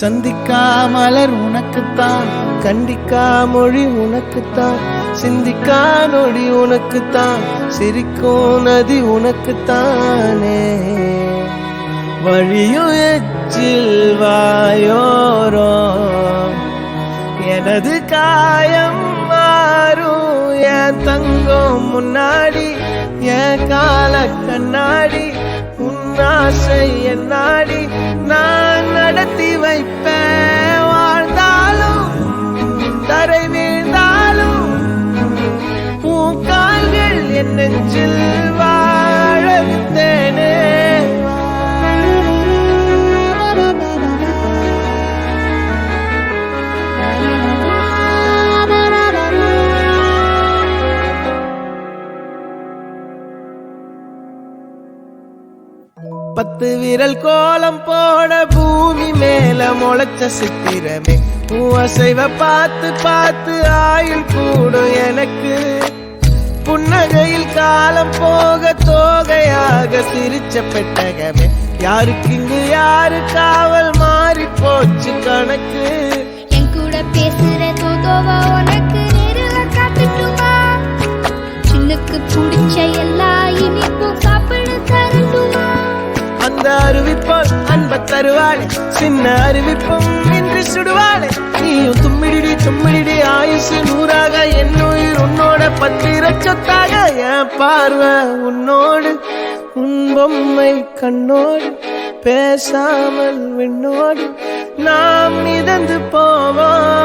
சந்திக்கா மலர் உனக்குத்தான். கண்டிக்கா மொழி உனக்குத்தான். சிந்திக்கா நொடி உனக்குத்தான். சிரிக்கும் நதி உனக்குத்தானே. வழியும் எச்சில் வாயோரோ. எனது காயம் மாறும். என் தங்கம் முன்னாடி என் கால கண்ணாடி உன்னாசை ஆசை என்னாடி நான் என் நெஞ்சில் வாழ பத்து விரல் கோலம் போட பூமி மேல முளைச்ச சித்திரமே. பூசைவ பார்த்து பார்த்து ஆயுள் கூடும் எனக்கு. புன்னகையில் காலம் போக தோகையாக சிரிச்ச பெட்டகமே. யாருக்கு இங்கு யாரு காவல் மாறி போச்சு கணக்கு? என் கூட பேசுற தோதோவா உனக்கு நேரில் காட்டுட்டுமா? சின்னுக்கு பிடிச்ச எல்லா இனிப்பும் சாப்பிட தரட்டுமா? அந்த அறிவிப்பால் அன்ப தருவாளே சின்ன அறிவிப்பும் இன்று சுடுவாளே. நீயும் தும்மிடிடி தும்மிடிடி ஆயுசு நூறாக என் உயிர் உன்னோட பத்திர சொத்தாக என் பார்வை உன்னோடு உன் பொம்மை கண்ணோடு பேசாமல் விண்ணோடு நாம் மிதந்து போவோம்.